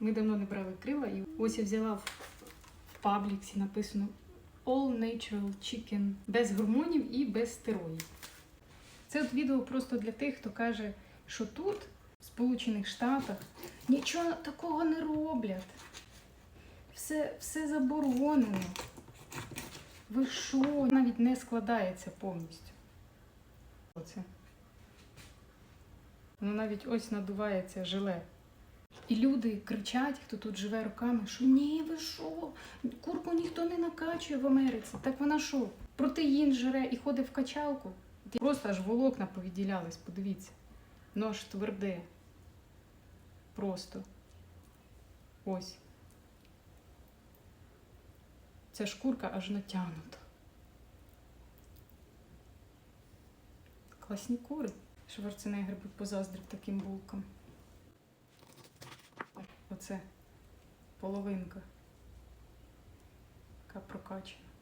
Ми давно не брали крила, і ось я взяла в, пабліксі написано All Natural Chicken без гормонів і без стероїдів. Це от відео просто для тих, хто каже, що тут, в Сполучених Штатах, нічого такого не роблять. Все, все заборонено. Ви що? Навіть не складається повністю. Оце. Воно навіть ось надувається желе. І люди кричать, хто тут живе роками, що ні, ви що? Курку ніхто не накачує в Америці. Так вона що? Протеїн жре і ходить в качалку. Просто аж волокна повідділялись, подивіться. Нож тверде. Просто. Ось. Ця шкурка аж натягнута. Класні кури. Шварценеггер би позаздрив таким булкам. Оце половинка. Яка прокачана.